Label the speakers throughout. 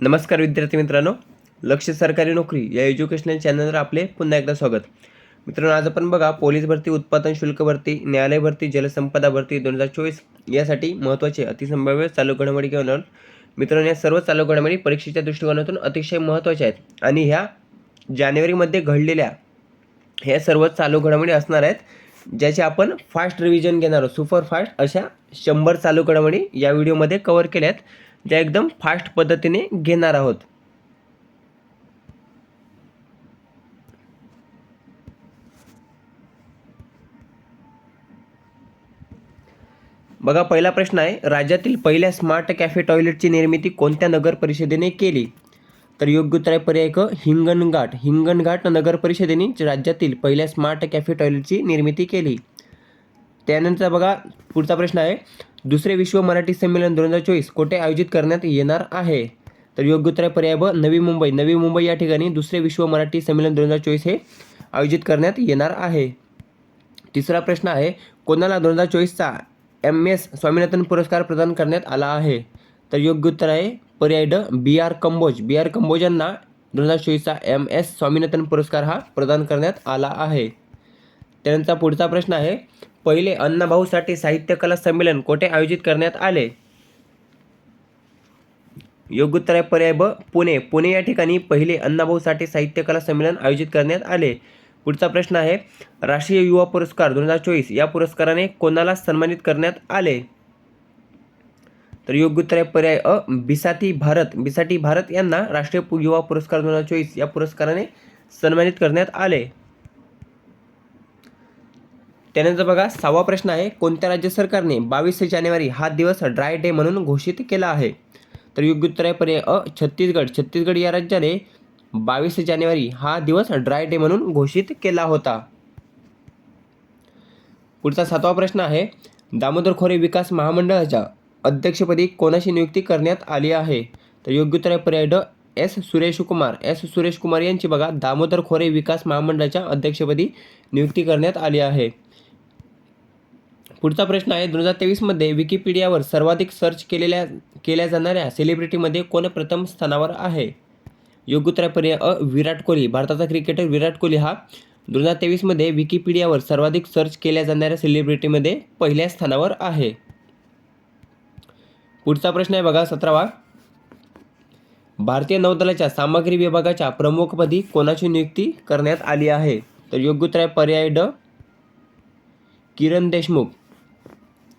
Speaker 1: नमस्कार विद्यार्थी मित्रांनो. लक्ष सरकारी नोकरी या एज्युकेशनल चॅनलवर आपले पुन्हा एकदा स्वागत. मित्रांनो आज आपण बघा पोलीस भरती उत्पादन शुल्क भरती न्यायालय भरती जलसंपदा भरती दोन हजार चोवीस यासाठी महत्त्वाचे अतिसंभाव्य चालू घडामोडी घेऊन मित्रांनो या सर्व चालू घडामोडी परीक्षेच्या दृष्टिकोनातून अतिशय महत्त्वाच्या आहेत आणि ह्या जानेवारीमध्ये घडलेल्या ह्या सर्व चालू घडामोडी असणार आहेत ज्याचे आपण फास्ट रिव्हिजन घेणार आहोत. सुपर फास्ट अशा शंभर चालू घडामोडी या व्हिडिओमध्ये कव्हर केल्या आहेत ज्या एकदम फास्ट पद्धतीने घेणार आहोत. बघा पहिला प्रश्न आहे राज्यातील पहिल्या स्मार्ट कॅफे टॉयलेटची निर्मिती कोणत्या नगर परिषदेने केली? तर योग्य उत्तर आहे पर्याय क हिंगणघाट. हिंगणघाट नगर परिषदेने राज्यातील पहिल्या स्मार्ट कॅफे टॉयलेटची निर्मिती केली. त्यानंतर बघा पुढचा प्रश्न आहे. दुसरे विश्व मराठी संमेलन दोन हजार चोवीस कोठे आयोजित करण्यात येणार आहे? तर योग्य उत्तर आहे पर्याय ब नवी मुंबई. नवी मुंबई या ठिकाणी दुसरे विश्व मराठी संमेलन दोन हजार चोवीस हे आयोजित करण्यात येणार आहे. तिसरा प्रश्न आहे कोणाला दोन हजार चोवीसचा एम एस स्वामीनाथन पुरस्कार प्रदान करण्यात आला आहे? तर योग्य उत्तर आहे पर्याय ड B R Kamboj. B R Kamboj यांना दोन हजार चोवीसचा एम एस स्वामीनाथन पुरस्कार हा प्रदान करण्यात आला आहे. त्यानंतर पुढचा प्रश्न आहे पहिले अण्णाभाऊ साठे साहित्य कला संमेलन कोठे आयोजित करण्यात आले? योग्य उत्तर आहे पर्याय ब पुणे. पुणे या ठिकाणी पहिले अण्णाभाऊ साठे साहित्य कला संमेलन आयोजित करण्यात आले. पुढचा प्रश्न आहे राष्ट्रीय युवा पुरस्कार दोन हजार चोवीस या पुरस्काराने कोणाला सन्मानित करण्यात आले? तर योग्य उत्तर आहे पर्याय अ बिसाती भारत. बिसाटी भारत यांना राष्ट्रीय युवा पुरस्कार दोन हजार चोवीस या पुरस्काराने सन्मानित करण्यात आले. त्यानंतर बघा सहावा प्रश्न आहे कोणत्या राज्य सरकारने बावीस जानेवारी हा दिवस ड्राय डे म्हणून घोषित केला आहे? तर योग्य उत्तर आहे पर्याय अ छत्तीसगड. छत्तीसगड या राज्याने बावीस जानेवारी हा दिवस ड्राय डे म्हणून घोषित केला होता. पुढचा सातवा प्रश्न आहे दामोदर खोरे विकास महामंडळाच्या अध्यक्षपदी कोणाची नियुक्ती करण्यात आली आहे? तर योग्य उत्तर आहे पर्याय ड एस सुरेशकुमार एस सुरेशकुमार यांची बघा दामोदर खोरे विकास महामंडळाच्या अध्यक्षपदी नियुक्ती करण्यात आली आहे. पुढचा प्रश्न आहे दोन हजार तेवीसमध्ये विकिपीडियावर सर्वाधिक सर्च केलेल्या केल्या जाणाऱ्या सेलिब्रिटीमध्ये कोण प्रथम स्थानावर आहे? योग्य उत्तर पर्याय अ विराट कोहली. भारताचा क्रिकेटर विराट कोहली हा दोन हजार तेवीसमध्ये विकिपीडियावर सर्वाधिक सर्च केल्या जाणाऱ्या सेलिब्रिटीमध्ये पहिल्या स्थानावर आहे. पुढचा प्रश्न आहे बघा सतरावा. भारतीय नौदलाच्या सामग्री विभागाच्या प्रमुखपदी कोणाची नियुक्ती करण्यात आली आहे? तर योग्य उत्तर आहे पर्याय ड किरण देशमुख.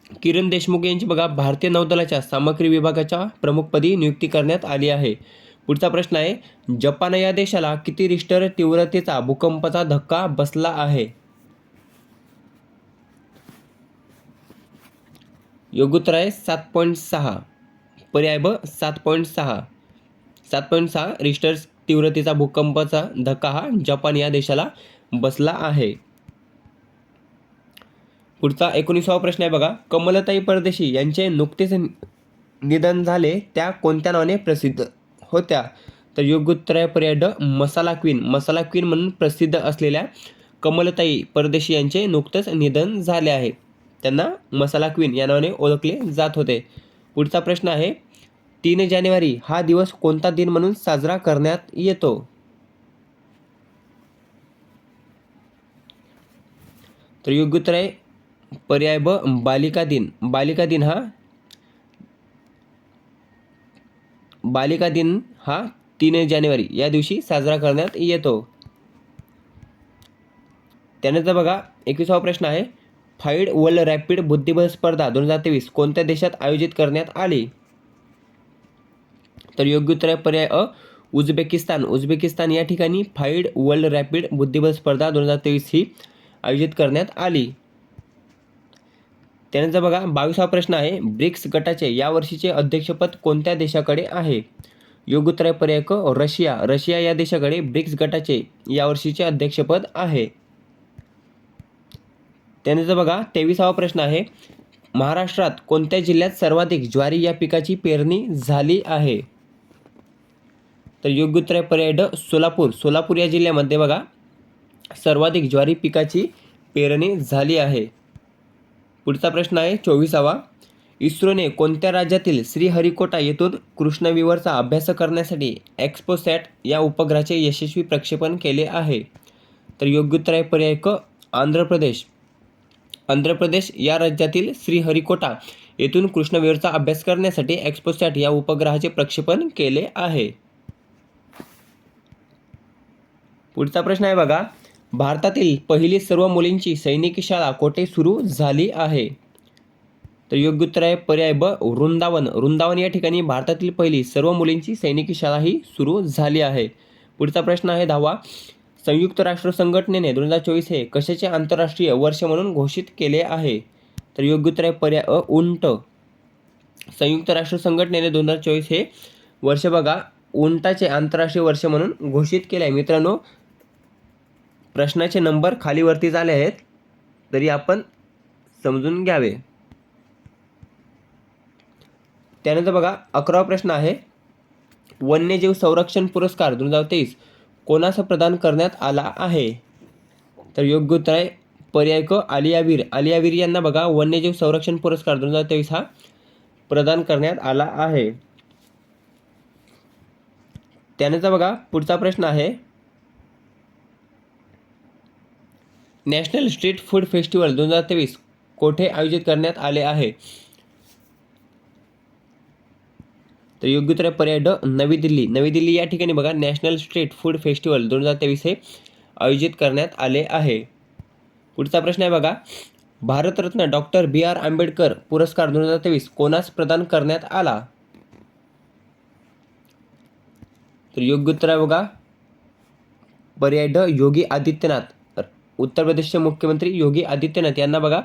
Speaker 1: किरण देशमुख यांची बघा भारतीय नौदलाच्या सामग्री विभागाच्या प्रमुखपदी नियुक्ती करण्यात आली आहे. पुढचा प्रश्न आहे जपान या देशाला किती रिस्टर तीव्रतेचा भूकंपाचा धक्का बसला आहे? योग्य उत्तर आहे सात पॉईंट सहा. पर्याय ब सात पॉईंट सहा. सात पॉईंट सहा रिस्टर तीव्रतेचा भूकंपाचा धक्का हा जपान या देशाला बसला आहे. पुढचा एकोणीसावा प्रश्न आहे बघा. कमलताई परदेशी यांचे नुकतेच निधन झाले त्या कोणत्या नावाने प्रसिद्ध होत्या? तर योग्य उत्तर आहे पर्याय ड मसाला क्वीन. मसाला क्वीन म्हणून प्रसिद्ध असलेल्या कमलताई परदेशी यांचे नुकतेच निधन झाले आहे. त्यांना मसाला क्वीन या नावाने ओळखले जात होते. पुढचा प्रश्न आहे तीन जानेवारी हा दिवस कोणता दिन म्हणून साजरा करण्यात येतो? तर योग्य उत्तर आहे पर्याय ब बालिका दिन. बालिका दिन हा बालिका दिन हा तीन जानेवारी. या दिवशी साजरा करण्यात येतो. त्यानंतर बघा एकविसावा प्रश्न आहे. फाईड वर्ल्ड रॅपिड बुद्धिबळ स्पर्धा दोन हजार तेवीस कोणत्या देशात आयोजित करण्यात आली? तर योग्य उत्तर आहे पर्याय अ उझबेकिस्तान. उझबेकिस्तान या ठिकाणी फाईड वर्ल्ड रॅपिड बुद्धिबळ स्पर्धा दोन हजार तेवीस ही आयोजित करण्यात आली. त्यानंतर बघा बावीसावा प्रश्न आहे ब्रिक्स गटाचे या वर्षीचे अध्यक्षपद कोणत्या देशाकडे आहे? योग्य उत्तर पर्याय क रशिया. रशिया या देशाकडे ब्रिक्स गटाचे यावर्षीचे अध्यक्षपद आहे. त्यानंतर बघा तेविसावा प्रश्न आहे महाराष्ट्रात कोणत्या जिल्ह्यात सर्वाधिक ज्वारी या पिकाची पेरणी झाली आहे? तर योग्य उत्तर पर्याय ड सोलापूर. सोलापूर या जिल्ह्यामध्ये बघा सर्वाधिक ज्वारी पिकाची पेरणी झाली आहे. पुढचा प्रश्न आहे चोवीसावा. इस्रोने कोणत्या राज्यातील श्रीहरिकोटा येथून कृष्णविवरचा अभ्यास करण्यासाठी एक्सपोसॅट या उपग्रहाचे यशस्वी प्रक्षेपण केले आहे? तर योग्य उत्तर आहे पर्याय क आंध्र प्रदेश. आंध्र प्रदेश या राज्यातील श्रीहरिकोटा येथून कृष्णविवरचा अभ्यास करण्यासाठी एक्सपोसॅट या उपग्रहाचे प्रक्षेपण केले आहे. पुढचा प्रश्न आहे बघा. भारतातील पहिली सर्व मुलींची सैनिकी शाळा कोठे सुरू झाली आहे? तर योग्य उत्तर आहे पर्याय ब वृंदावन. वृंदावन या ठिकाणी भारतातील पहिली सर्व मुलींची सैनिकी शाळा ही सुरू झाली आहे. पुढचा प्रश्न आहे दहावा. संयुक्त राष्ट्र संघटनेने दोन हजार चोवीस हे कशाचे आंतरराष्ट्रीय वर्ष म्हणून घोषित केले आहे? तर योग्य उत्तर आहे पर्याय अ उंट. संयुक्त राष्ट्र संघटनेने दोन हजार चोवीस हे वर्ष बघा उंटाचे आंतरराष्ट्रीय वर्ष म्हणून घोषित केले आहे. मित्रांनो प्रश्नाचे नंबर खालीवरती झाले आहेत तरी आपण समजून घ्यावे. त्यानंतर बघा अकरावा प्रश्न आहे वन्यजीव संरक्षण पुरस्कार दोन हजार तेवीस कोणास प्रदान करण्यात आला आहे? तर योग्य उत्तर आहे पर्याय क आलियावीर. आलियावीर यांना बघा वन्यजीव संरक्षण पुरस्कार दोन हजार तेवीस हा प्रदान करण्यात आला आहे. त्यानंतर बघा पुढचा प्रश्न आहे नॅशनल स्ट्रीट फूड फेस्टिवल दोन हजार तेवीस कोठे आयोजित करण्यात आले आहे? तर योग्य उत्तर पर्याय ड नवी दिल्ली. नवी दिल्ली या ठिकाणी बघा नॅशनल स्ट्रीट फूड फेस्टिवल दोन हजार तेवीस हे आयोजित करण्यात आले आहे. पुढचा प्रश्न आहे बघा Bharat Ratna doctor B R Ambedkar पुरस्कार दोन हजार तेवीस कोणास प्रदान करण्यात आला? तर योग्य उत्तर आहे बघा पर्याय ड योगी आदित्यनाथ. उत्तर प्रदेशचे मुख्यमंत्री योगी आदित्यनाथ यांना बघा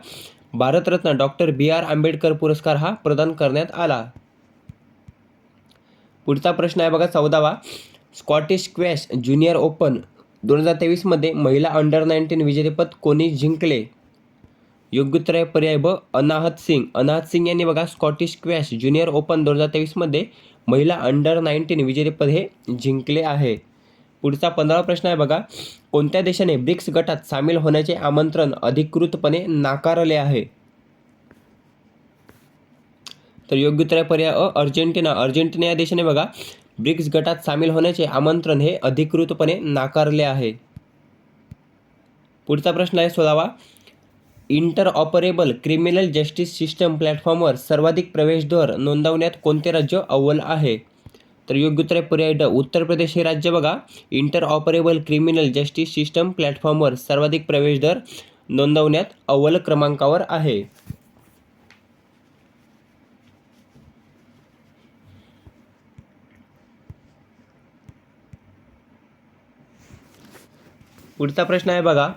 Speaker 1: Bharat Ratna doctor B R Ambedkar पुरस्कार हा प्रदान करण्यात आला. पुढचा प्रश्न आहे बघा चौदावा. स्कॉटिश क्वॅश ज्युनियर ओपन दोन हजार तेवीसमध्ये महिला अंडर नाईन्टीन विजेतेपद कोणी जिंकले? योग्य उत्तर आहे पर्याय ब अनाहत सिंग. अनाहत सिंग यांनी बघा स्कॉटिश क्वॅश ज्युनियर ओपन दोन हजार तेवीसमध्ये महिला अंडर नाईन्टीन विजेतेपद हे जिंकले आहे. पुढचा पंधरावा प्रश्न आहे बघा. कोणत्या देशाने ब्रिक्स गटात सामील होण्याचे आमंत्रण अधिकृतपणे नाकारले आहे? तर योग्य उत्तर आहे पर्याय अ अर्जेंटिना. अर्जेंटिना या देशाने बघा ब्रिक्स गटात सामील होण्याचे आमंत्रण हे अधिकृतपणे नाकारले आहे. पुढचा प्रश्न आहे सोळावा. Interoperable criminal justice system प्लॅटफॉर्मवर सर्वाधिक प्रवेशद्वार नोंदवण्यात कोणते राज्य अव्वल आहे? तर योग्य उत्तर पर्याय ड उत्तर प्रदेश हे राज्य बघा. Interoperable criminal justice system प्लॅटफॉर्मवर सर्वाधिक प्रवेश दर नोंदवण्यात अव्वल क्रमांकावर आहे. पुढचा प्रश्न आहे बघा.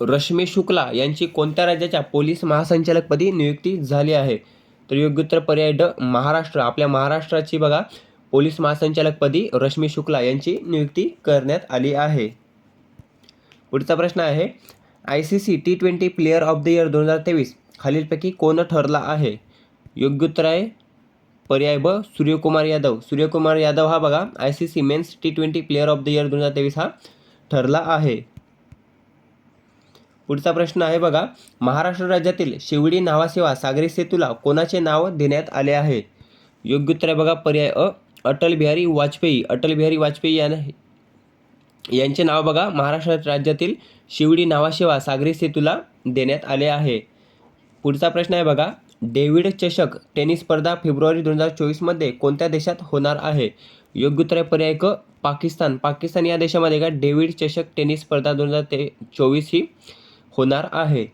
Speaker 1: रश्मी शुक्ला यांची कोणत्या राज्याच्या पोलीस महासंचालकपदी नियुक्ती झाली आहे? तर योग्य उत्तर पर्याय ड महाराष्ट्र. आपल्या महाराष्ट्राची बघा पोलीस महासंचालकपदी रश्मी शुक्ला यांची नियुक्ती करण्यात आली आहे. पुढचा प्रश्न आहे I C C T twenty player of the year दोन हजार तेवीस खालीलपैकी कोण ठरला आहे? योग्य उत्तर आहे पर्याय ब सूर्यकुमार यादव. सूर्यकुमार यादव हा बघा I C C men's T twenty player of the year दोन हजार तेवीस हा ठरला आहे. पुढचा प्रश्न आहे बघा. महाराष्ट्र राज्यातील शिवडी नावासेवा सागरी सेतूला कोणाचे नाव देण्यात आले आहे? योग्य उत्तर आहे बघा पर्याय अ अटल बिहारी वाजपेयी. अटल बिहारी वाजपेयी यांना यांचे नाव बघा महाराष्ट्र राज्यातील शिवडी नावासेवा सागरी सेतूला देण्यात आले आहे. पुढचा प्रश्न आहे बघा डेव्हिड चषक टेनिस स्पर्धा फेब्रुवारी दोन हजार चोवीसमध्ये कोणत्या देशात होणार आहे? योग्य उत्तर आहे पर्याय क पाकिस्तान. पाकिस्तान या देशामध्ये का डेव्हिड चषक टेनिस स्पर्धा दोन हजार ते चोवीस ही होणार आहे.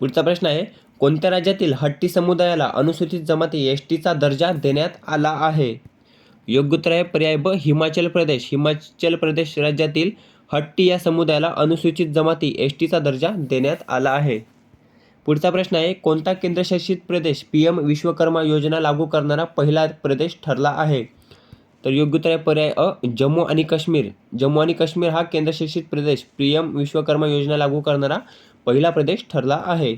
Speaker 1: पुढचा प्रश्न आहे कोणत्या राज्यातील हट्टी समुदायाला अनुसूचित जमाती एस टीचा दर्जा देण्यात आला आहे? योग्य उत्तर आहे पर्याय ब हिमाचल प्रदेश. हिमाचल प्रदेश राज्यातील हट्टी या समुदायाला अनुसूचित जमाती एस टीचा दर्जा देण्यात आला आहे. पुढचा प्रश्न आहे कोणता केंद्रशासित प्रदेश पी एम विश्वकर्मा योजना लागू करणारा पहिला प्रदेश ठरला आहे? तर योग्य उत्तर आहे पर्याय अ जम्मू आणि काश्मीर. जम्मू आणि काश्मीर हा केंद्रशासित प्रदेश पी एम विश्वकर्मा योजना लागू करणारा पहिला प्रदेश ठरला आहे.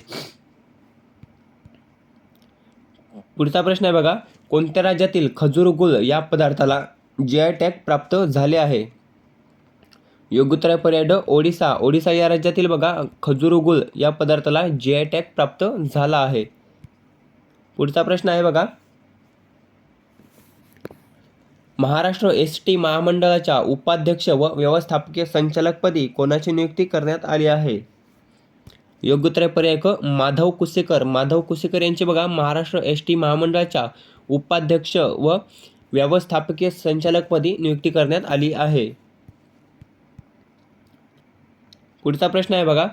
Speaker 1: पुढचा प्रश्न आहे बघा कोणत्या राज्यातील खजूर गुळ या पदार्थाला जी आय टॅग प्राप्त झाले आहे? योग्य उत्तर आहे पर्याय ओडिसा ओडिसा या राज्यातील बघा खजूर या पदार्थाला जी आय टॅग प्राप्त झाला आहे. पुढचा प्रश्न आहे बघा. महाराष्ट्र एस टी महामंडळाच्या उपाध्यक्ष व व्यवस्थापकीय संचालकपदी कोणाची नियुक्ती करण्यात आली आहे? योग्य उत्तर आहे पर्याय क माधव कुसेकर माधव कुसेकर यांची बघा महाराष्ट्र एस टी महामंडळाच्या उपाध्यक्ष व व्यवस्थापकीय संचालकपदी नियुक्ती करण्यात आली आहे. पुढचा प्रश्न आहे बघा.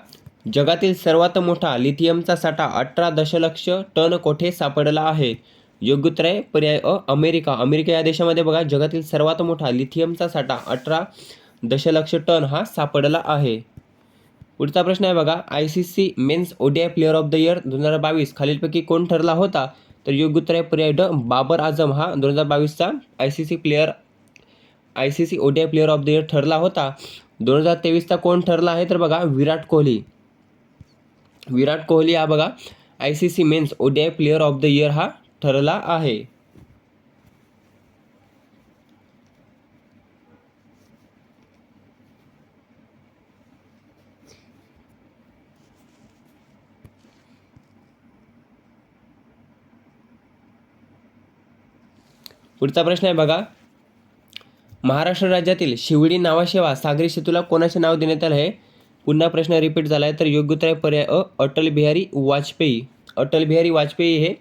Speaker 1: जगातील सर्वात मोठा लिथियमचा साठा अठरा दशलक्ष टन कोठे सापडला आहे? योग्य उत्तर आहे पर्याय अ अमेरिका. अमेरिका या देशामध्ये बघा जगातील सर्वात मोठा लिथियमचा साठा अठरा दशलक्ष टन हा सापडला आहे. पुढचा प्रश्न आहे बघा I C C men's ODI player of the year दोन हजार बावीस खालीलपैकी कोण ठरला होता? तर योग्य उत्तर आहे पर्याय ड बाबर आझम हा दोन हजार बावीसचा I C C player I C C ODI player of the year ठरला होता. दोन हजार तेवीसचा कोण ठरला आहे तर बघा विराट कोहली. विराट कोहली हा बघा I C C men's ODI player of the year हा ठरला आहे. पुढचा प्रश्न आहे बघा महाराष्ट्र राज्यातील शिवडी नावाशेवा सागरी सेतूला कोणाचे नाव देण्यात आलं आहे? पुन्हा प्रश्न रिपीट झाला आहे तर योग्य उत्तर आहे पर्याय अ अटल बिहारी वाजपेयी. अटल बिहारी वाजपेयी हे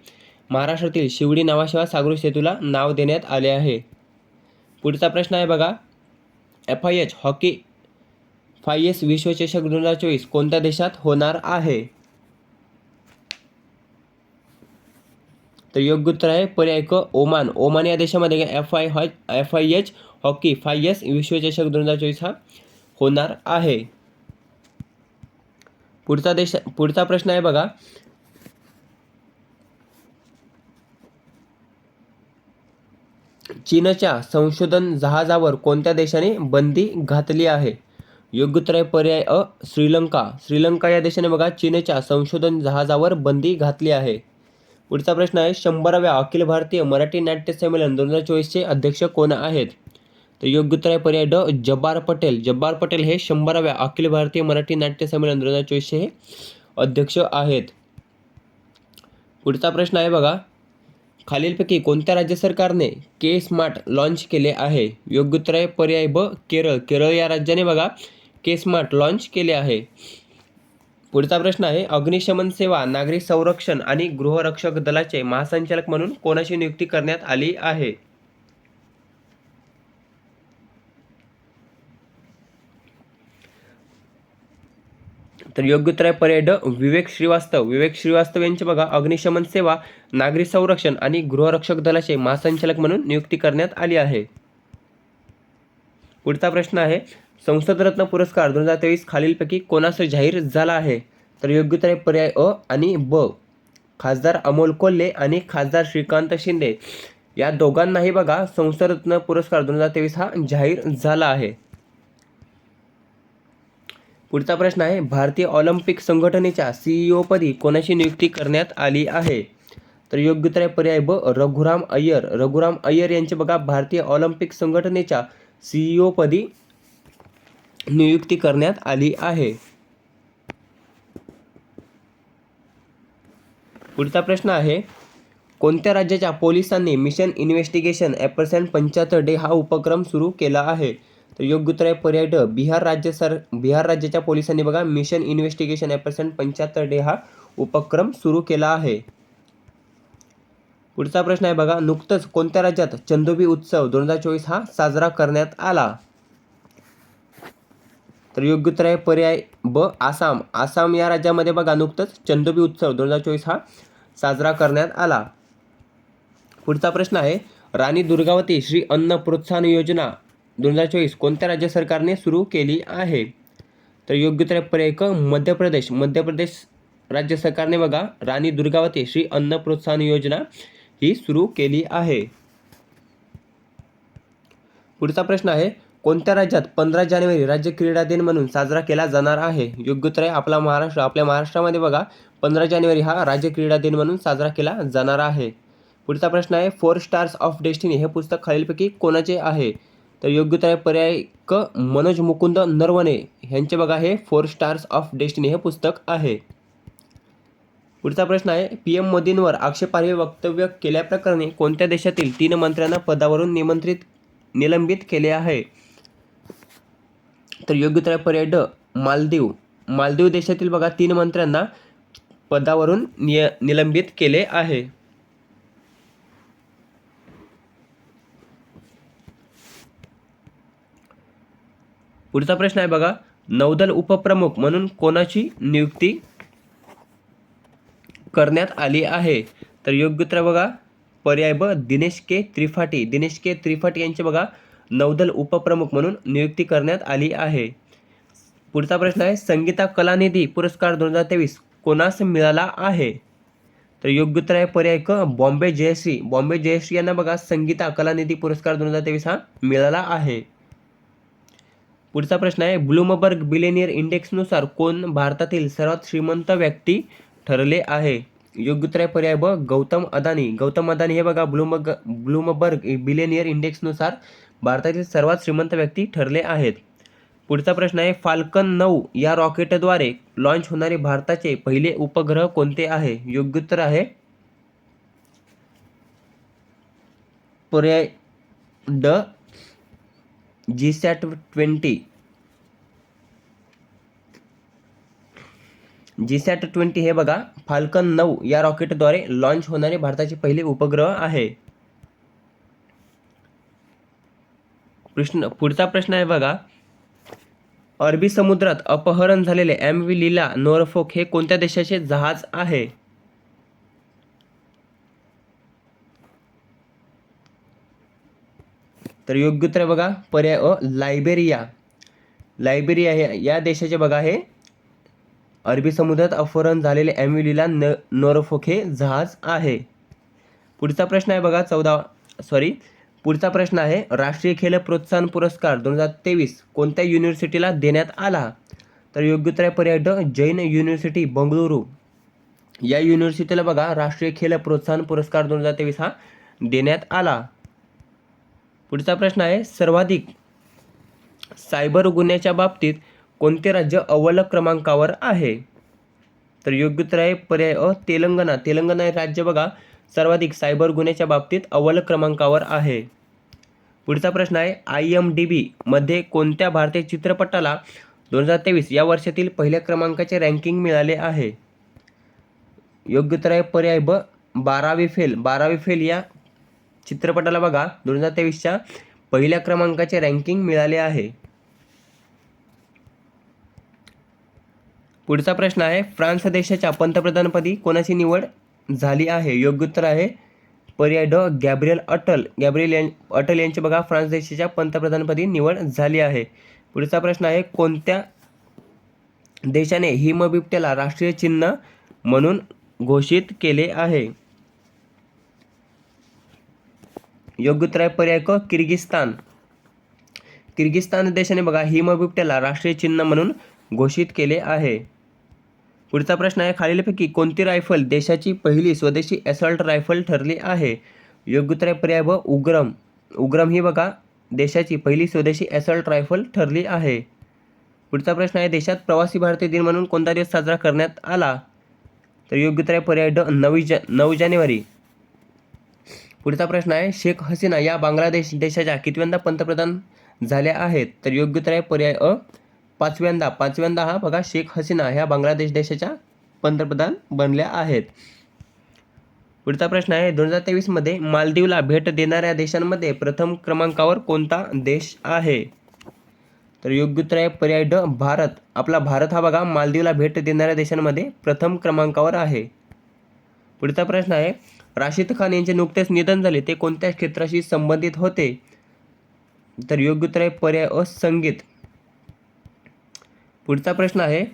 Speaker 1: महाराष्ट्रातील शिवडी नावाशेवा सागरी सेतूला नाव देण्यात आले आहे. पुढचा प्रश्न आहे बघा. F I H hockey five S विश्वचषक दोन हजार चोवीस कोणत्या देशात होणार आहे? तर योग्य उत्तर आहे पर्याय क ओमान. ओमान या देशामध्ये F I F I H hockey five S विश्वचषक दोन हजार चोवीस हा होणार आहे. पुढचा देश पुढचा प्रश्न आहे बघा. चीनच्या संशोधन जहाजावर कोणत्या देशाने बंदी घातली आहे? योग्य उत्तर आहे पर्याय अ श्रीलंका. श्रीलंका या देशाने बघा चीनच्या संशोधन जहाजावर बंदी घातली आहे. पुढचा प्रश्न आहे शंभराव्या अखिल भारतीय मराठी नाट्य संमेलन दोन हजार चोवीसचे अध्यक्ष कोण आहेत? तर योग्य उत्तर आहे पर्याय ड जब्बार पटेल. जब्बार पटेल हे शंभराव्या अखिल भारतीय मराठी नाट्य संमेलन दोन हजार चोवीसचे हे अध्यक्ष आहेत. पुढचा प्रश्न आहे बघा खालीलपैकी कोणत्या राज्य सरकारने के स्मार्ट लॉन्च केले आहे? योग्य उत्तर आहे पर्याय ब केरळ. केरळ या राज्याने बघा के स्मार्ट लॉन्च केले आहे. पुढचा प्रश्न आहे अग्निशमन सेवा नागरी संरक्षण आणि गृहरक्षक दलाचे महासंचालक म्हणून कोणाची नियुक्ती करण्यात आली आहे? तर योग्य उत्तर आहे पर्याय ड विवेक श्रीवास्तव. विवेक श्रीवास्तव यांचे बघा अग्निशमन सेवा नागरी संरक्षण आणि गृहरक्षक दलाचे महासंचालक म्हणून नियुक्ती करण्यात आली आहे. पुढचा प्रश्न आहे संसदरत्न पुरस्कार दोन हजार तेवीस खालीलपैकी कोणास जाहीर झाला आहे? तर योग्य उत्तर आहे पर्याय अ आणि ब. खासदार अमोल कोल्हे आणि खासदार श्रीकांत शिंदे. या दोघांनाही बघा संसदरत्न पुरस्कार दोन हजार तेवीस हा जाहीर झाला आहे. पुढचा प्रश्न आहे भारतीय ऑलिम्पिक संघटनेच्या सीईओ पदी कोणाची नियुक्ती करण्यात आली आहे? तर योग्य उत्तर आहे पर्याय ब रघुराम अय्यर. रघुराम अय्यर यांचे बघा भारतीय ऑलिम्पिक संघटनेच्या सीईओ पदी नियुक्ती करण्यात आली आहे. पुढचा प्रश्न आहे कोणत्या राज्याच्या पोलिसांनी मिशन इन्व्हेस्टिगेशन ॲपर्सेंट पंच्याहत्तर डे हा उपक्रम सुरू केला आहे? तर योग्य उत्तर आहे पर्याय ड बिहार राज्य सर बिहार राज्याच्या पोलिसांनी बघा मिशन इन्व्हेस्टिगेशन ॲपर्सेंट पंच्याहत्तर डे हा उपक्रम सुरू केला आहे. पुढचा प्रश्न आहे बघा नुकतंच कोणत्या राज्यात चंदोबी उत्सव दोन हजार चोवीस हा साजरा करण्यात आला? तर योग्य उत्तर आहे पर्याय ब आसाम. आसाम या राज्यामध्ये बघा नुकतंच चंदोबी उत्सव दोन हजार चोवीस हा साजरा करण्यात आला. पुढचा प्रश्न आहे राणी दुर्गावती श्री अन्न प्रोत्साहन योजना दोन हजार चोवीस कोणत्या राज्य सरकारने सुरू केली आहे? तर योग्य उत्तर आहे पर्याय क मध्य प्रदेश मध्य प्रदेश राज्य सरकारने बघा राणी दुर्गावती श्री अन्न प्रोत्साहन योजना ही सुरू केली आहे. पुढचा प्रश्न आहे कोणत्या राज्यात पंधरा जानेवारी राज्य क्रीडा दिन म्हणून साजरा केला जाणार आहे? योग्य उत्तर आहे आपला महाराष्ट्र आपल्या महाराष्ट्रामध्ये बघा. पंधरा जानेवारी हा राज्य क्रीडा दिन म्हणून साजरा केला जाणार आहे. पुढचा प्रश्न आहे फोर स्टार्स ऑफ डेस्टिनी हे पुस्तक खालीलपैकी कोणाचे आहे? तर योग्य उत्तर आहे पर्याय क मनोज मुकुंद नरवणे यांचे बघा हे फोर स्टार्स ऑफ डेस्टिनी हे पुस्तक आहे. पुढचा प्रश्न आहे पी एम मोदींवर आक्षेपार्ह वक्तव्य केल्याप्रकरणी कोणत्या देशातील तीन मंत्र्यांना पदावरून निमंत्रित निलंबित केले आहे? तर योग्य उत्तर पर्याय ड मालदीव. मालदीव देशातील बघा तीन मंत्र्यांना पदावरून निय निलंबित केले आहे. पुढचा प्रश्न आहे बघा नौदल उपप्रमुख म्हणून कोणाची नियुक्ती करण्यात आली आहे? तर योग्य तर बघा पर्याय ब दिनेश के त्रिपाठी. दिनेश के त्रिपाठी यांचे बघा नौदल उपप्रमुख म्हणून नियुक्ती करण्यात आली आहे. पुढचा प्रश्न आहे संगीता कलानिधी पुरस्कार दोन हजार तेवीस कोणास मिळाला आहे? तर योग्य उत्तर आहे पर्याय क बॉम्बे जयश्री. बॉम्बे जयश्री यांना बघा संगीता कलानिधी पुरस्कार दोन हजार तेवीस हा मिळाला आहे. पुढचा प्रश्न आहे ब्लूमबर्ग बिलेनियर इंडेक्सनुसार कोण भारतातील सर्वात श्रीमंत व्यक्ती ठरले आहे? योग्य उत्तर आहे पर्याय ब गौतम अदानी. गौतम अदानी हे बघा ब्लूमग ब्लूमबर्ग बिलेनियर इंडेक्सनुसार भारतातील सर्वात श्रीमंत व्यक्ती ठरले आहेत. पुढचा प्रश्न आहे फाल्कन नऊ या रॉकेटद्वारे लॉन्च होणारे भारताचे पहिले उपग्रह कोणते आहे? योग्य उत्तर आहे पर्याय ड जी सॅट ट्वेंटी. जी सॅट ट्वेंटी हे बघा फाल्कन नऊ या रॉकेटद्वारे लॉन्च होणारे भारताचे पहिले उपग्रह आहे. प्रश्न पुढचा प्रश्न आहे बघा. अरबी समुद्रात अपहरण झालेले एम व्ही लीला नोरफोक हे कोणत्या देशाचे जहाज आहे? तर योग्य उत्तर बघा पर्याय अ लायबेरिया. लायबेरिया हे या देशाचे बघा हे. अरबी समुद्रात अपहरण झालेले ॲम्युलीला न नोरफोक हे जहाज आहे. पुढचा प्रश्न आहे बघा चौदा सॉरी पुढचा प्रश्न आहे राष्ट्रीय खेल प्रोत्साहन पुरस्कार दोन हजार तेवीस कोणत्या युनिव्हर्सिटीला देण्यात आला? तर योग्य उत्तर आहे पर्याय ड जैन युनिव्हर्सिटी बंगळुरू. या युनिव्हर्सिटीला बघा राष्ट्रीय खेल प्रोत्साहन पुरस्कार दोन हजार तेवीस हा देण्यात आला. पुढचा प्रश्न आहे सर्वाधिक सायबर गुन्ह्याच्या बाबतीत कोणते राज्य अव्वल क्रमांकावर आहे? तर योग्य उत्तर आहे पर्याय अ तेलंगणा. तेलंगणा हे राज्य बघा सर्वाधिक सायबर गुन्ह्याच्या बाबतीत अव्वल क्रमांकावर आहे. पुढचा प्रश्न आहे आय एम डी बीमध्ये कोणत्या भारतीय चित्रपटाला दोन हजार तेवीस या वर्षातील पहिल्या क्रमांकाचे रँकिंग मिळाले आहे? योग्य तर आहे पर्याय ब बारावी फेल. बारावी फेल या चित्रपटाला बघा दोन हजार तेवीसच्या पहिल्या क्रमांकाचे रँकिंग मिळाले आहे. पुढचा प्रश्न आहे फ्रान्स देशाच्या पंतप्रधानपदी कोणाची निवड झाली आहे. योग्य उत्तर आहे. पर्याय ड. गॅब्रियल अटल. गॅब्रियल यां अटल यांची बघा फ्रान्स देशाच्या पंतप्रधानपदी निवड झाली आहे. पुढचा प्रश्न आहे कोणत्या देशाने हिमबिबट्याला राष्ट्रीय चिन्ह म्हणून घोषित केले आहे? योग्य उत्तर आहे पर्याय क किर्गिस्तान. किर्गिस्तान देशाने बघा हिमबिबट्याला राष्ट्रीय चिन्ह म्हणून घोषित केले आहे. पुढचा प्रश्न आहे खालीलपैकी कोणती रायफल देशाची पहिली स्वदेशी असॉल्ट रायफल ठरली आहे? योग्य उत्तर आहे पर्याय व उग्रम. उग्रम ही बघा देशाची पहिली स्वदेशी असॉल्ट रायफल ठरली आहे. पुढचा प्रश्न आहे देशात प्रवासी भारतीय दिन म्हणून कोणता दिवस साजरा करण्यात आला? तर योग्य उत्तर आहे पर्याय ड नऊ जा नऊ जानेवारी. पुढचा प्रश्न आहे शेख हसीना या बांगलादेश देशाच्या कितव्यांदा पंतप्रधान झाल्या आहेत? तर योग्य उत्तर आहे पर्याय अ पाचव्यांदा पाचव्यांदा हा बघा शेख हसीना ह्या बांगलादेश देशाच्या पंतप्रधान बनल्या आहेत. पुढचा प्रश्न आहे दोन हजार तेवीसमध्ये मालदीवला भेट देणाऱ्या देशांमध्ये प्रथम क्रमांकावर कोणता देश आहे? तर योग्य उत्तर आहे पर्याय ड भारत. आपला भारत हा बघा मालदीवला भेट देणाऱ्या देशांमध्ये प्रथम क्रमांकावर आहे. पुढचा प्रश्न आहे राशिद खान यांचे नुकतेच निधन झाले ते कोणत्या क्षेत्राशी संबंधित होते? तर योग्य उत्तर आहे पर्याय अ संगीत. पुढचा प्रश्न आहे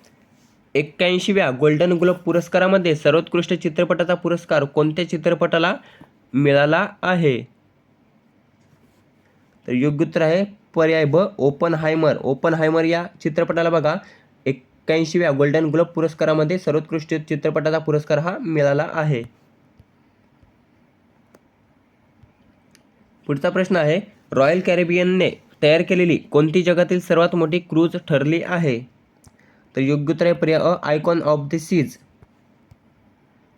Speaker 1: एक्क्याऐंशीव्या गोल्डन ग्लोब पुरस्कारामध्ये सर्वोत्कृष्ट चित्रपटाचा पुरस्कार कोणत्या चित्रपटाला मिळाला आहे? तर योग्य उत्तर आहे पर्याय ब ओपन हायमर ओपन हायमर या चित्रपटाला बघा एक्क्याऐंशीव्या गोल्डन ग्लोब पुरस्कारामध्ये सर्वोत्कृष्ट चित्रपटाचा पुरस्कार हा मिळाला आहे. पुढचा प्रश्न आहे रॉयल कॅरेबियनने तयार केलेली कोणती जगातील सर्वात मोठी क्रूज ठरली आहे? तर योग्य उत्तर आहे पर्याय अ आयकॉन ऑफ द सीज.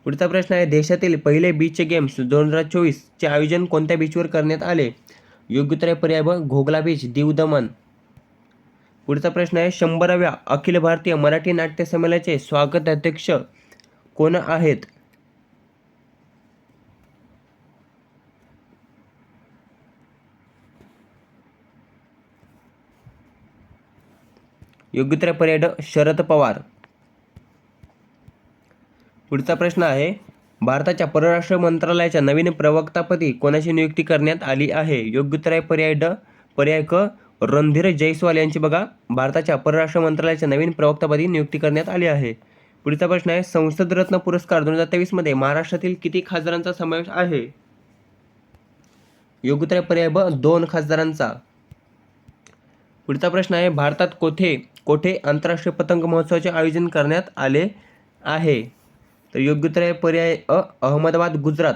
Speaker 1: पुढचा प्रश्न आहे देशातील पहिले बीच गेम्स दोन हजार चोवीसचे आयोजन कोणत्या बीचवर करण्यात आले? योग्य उत्तर आहे पर्याय ब घोगला बीच दीव दमन. पुढचा प्रश्न आहे शंभराव्या अखिल भारतीय मराठी नाट्य संमेलनाचे स्वागत अध्यक्ष कोण आहेत? योग्य उत्तर पर्याय शरद पवार. पुढचा प्रश्न आहे भारताच्या परराष्ट्र मंत्रालयाच्या नवीन प्रवक्तापदी कोणाची नियुक्ती करण्यात आली आहे? योग्य पर्याय ड पर्याय क रणधीर जयस्वाल यांची बघा. भारताच्या परराष्ट्र मंत्रालयाच्या नवीन प्रवक्तापदी नियुक्ती करण्यात आली आहे. पुढचा प्रश्न आहे संसद रत्न पुरस्कार दोन हजार तेवीसमध्ये महाराष्ट्रातील किती खासदारांचा समावेश आहे? योग्य पर्याय ब दोन खासदारांचा. पुढचा प्रश्न आहे भारतात कोठे कोठे आंतरराष्ट्रीय पतंग महोत्सवाचे आयोजन करण्यात आले आहे? तर योग्य उत्तर आहे पर्याय अ अहमदाबाद गुजरात.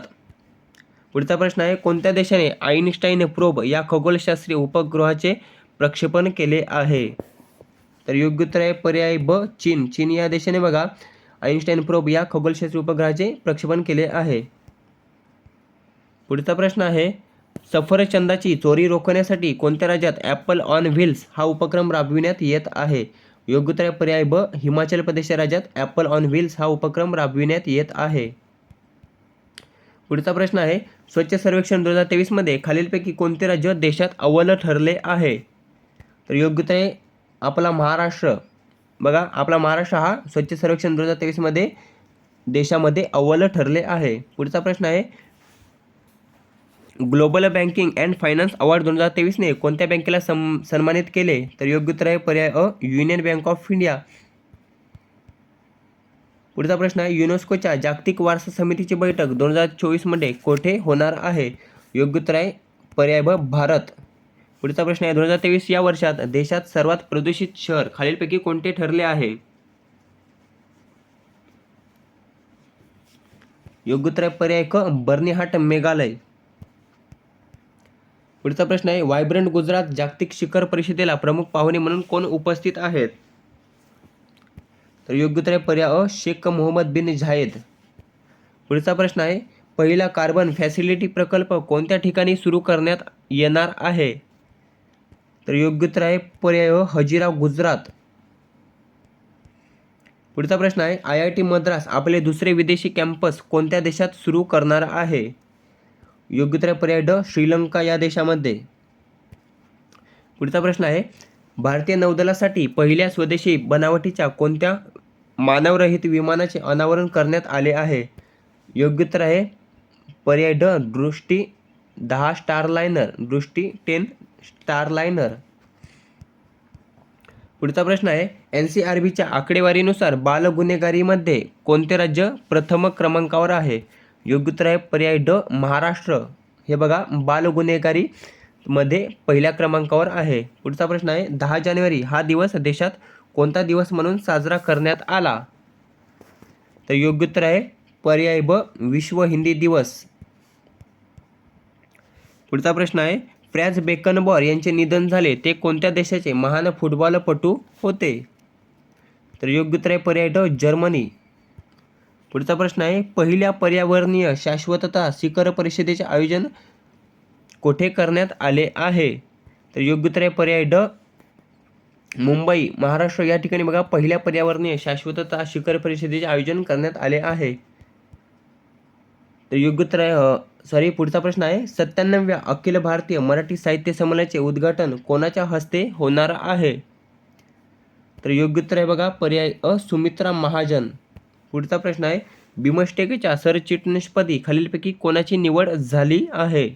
Speaker 1: पुढचा प्रश्न आहे कोणत्या देशाने आईनस्टाईन प्रोब या खगोलशास्त्रीय उपग्रहाचे प्रक्षेपण केले आहे? तर योग्य उत्तर आहे पर्याय ब चीन. चीन या देशाने बघा आईनस्टाईन प्रोब या खगोलशास्त्रीय उपग्रहाचे प्रक्षेपण केले आहे. पुढचा प्रश्न आहे सफरचंदाची चोरी रोखण्यासाठी कोणत्या राज्यात ॲपल ऑन व्हील्स हा उपक्रम राबविण्यात येत आहे? योग्य पर्याय ब हिमाचल प्रदेश राज्यात ॲपल ऑन व्हील्स हा उपक्रम राबविण्यात येत आहे. पुढचा प्रश्न आहे स्वच्छ सर्वेक्षण दोन हजार तेवीसमध्ये खालीलपैकी कोणते राज्य देशात अव्वल ठरले आहे? तर योग्य आहे आपला महाराष्ट्र. बघा आपला महाराष्ट्र हा स्वच्छ सर्वेक्षण दोन हजार तेवीसमध्ये देशामध्ये अव्वल ठरले आहे. पुढचा प्रश्न आहे global banking and finance award दोन हजार तेवीसने कोणत्या बँकेला सम सन्मानित केले? तर योग्य उत्तर आहे पर्याय अ युनियन बँक ऑफ इंडिया. पुढचा प्रश्न आहे युनेस्कोच्या जागतिक वारसा समितीची बैठक दोन हजार चोवीसमध्ये कोठे होणार आहे? योग्य उत्तर आहे पर्याय ब भारत. पुढचा प्रश्न आहे दोन हजार तेवीस या वर्षात देशात सर्वात प्रदूषित शहर खालीलपैकी कोणते ठरले आहे? योग्य उत्तर आहे पर्याय क बर्निहाट मेघालय. पुढचा प्रश्न आहे वायब्रंट गुजरात जागतिक शिखर परिषदेला प्रमुख पाहुणे म्हणून कोण उपस्थित आहेत? तर योग्य उत्तर आहे पर्याय अ शेख मोहम्मद बिन झायेद. पुढचा प्रश्न आहे पहिला कार्बन फॅसिलिटी प्रकल्प कोणत्या ठिकाणी सुरू करण्यात येणार आहे? तर योग्य उत्तर आहे पर्याय हजिरा गुजरात. पुढचा प्रश्न आहे आय आय टी मद्रास आपले दुसरे विदेशी कॅम्पस कोणत्या देशात सुरू करणार आहे? योग्य पर्याय ड श्रीलंका या देशामध्ये. पुढचा प्रश्न आहे भारतीय नौदलासाठी पहिल्या स्वदेशी बनावटीच्या कोणत्या मानवरहित विमानाचे अनावरण करण्यात आले आहे? योग्य तर आहे पर्याय ड दृष्टी दहा star liner Drishti ten star liner पुढचा प्रश्न आहे एन सी आर बीच्या आकडेवारीनुसार बालगुन्हेगारीमध्ये कोणते राज्य प्रथम क्रमांकावर आहे? योग्य उत्तर आहे पर्याय ड महाराष्ट्र हे बघा बालगुन्हेगारी मध्ये पहिल्या क्रमांकावर आहे. पुढचा प्रश्न आहे दहा जानेवारी हा दिवस देशात कोणता दिवस म्हणून साजरा करण्यात आला? तर योग्य उत्तर आहे पर्याय ब विश्व हिंदी दिवस. पुढचा प्रश्न आहे फ्रॅन्स बेकनबॉर यांचे निधन झाले ते कोणत्या देशाचे महान फुटबॉलपटू होते? तर योग्य उत्तर आहे पर्याय ड जर्मनी. पुढचा प्रश्न आहे पहिल्या पर्यावरणीय शाश्वतता शिखर परिषदेचे आयोजन कोठे करण्यात आले आहे? तर योग्य उत्तर आहे पर्याय ड मुंबई महाराष्ट्र. या ठिकाणी बघा पहिल्या पर्यावरणीय शाश्वतता शिखर परिषदेचे आयोजन करण्यात आले आहे. तर योग्य उत्तर आहे सॉरी पुढचा प्रश्न आहे सत्त्याण्णव्या अखिल भारतीय मराठी साहित्य संमेलनाचे उद्घाटन कोणाच्या हस्ते होणार आहे? तर योग्य उत्तर आहे बघा पर्याय अ सुमित्रा महाजन. पुढचा प्रश्न आहे बिमस्टेकच्या सरचिटणीसपदी खालीलपैकी कोणाची निवड झाली आहे?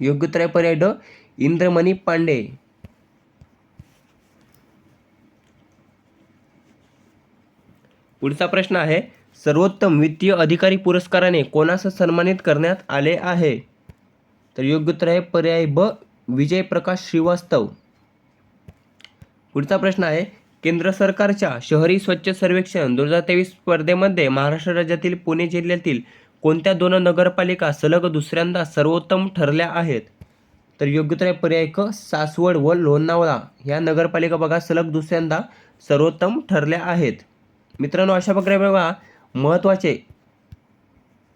Speaker 1: योग्य उत्तर पर्याय ड इंद्रमणी पांडे. पुढचा प्रश्न आहे सर्वोत्तम वित्तीय अधिकारी पुरस्काराने कोणास सन्मानित करण्यात आले आहे? तर योग्य उत्तर आहे पर्याय ब विजय प्रकाश श्रीवास्तव. पुढचा प्रश्न आहे केंद्र सरकारच्या शहरी स्वच्छ सर्वेक्षण दोन हजार तेवीस स्पर्धेमध्ये महाराष्ट्र राज्यातील पुणे जिल्ह्यातील कोणत्या दोन नगरपालिका सलग दुसऱ्यांदा सर्वोत्तम ठरल्या आहेत? तर योग्य उत्तर पर्याय क सासवड व लोणावळा ह्या नगरपालिका बघा सलग दुसऱ्यांदा सर्वोत्तम ठरल्या आहेत. मित्रांनो अशा प्रकारे बघा महत्त्वाचे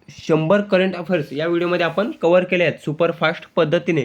Speaker 1: शंभर करंट अफेअर्स या व्हिडिओमध्ये आपण कव्हर केले आहेत. सुपरफास्ट पद्धतीने.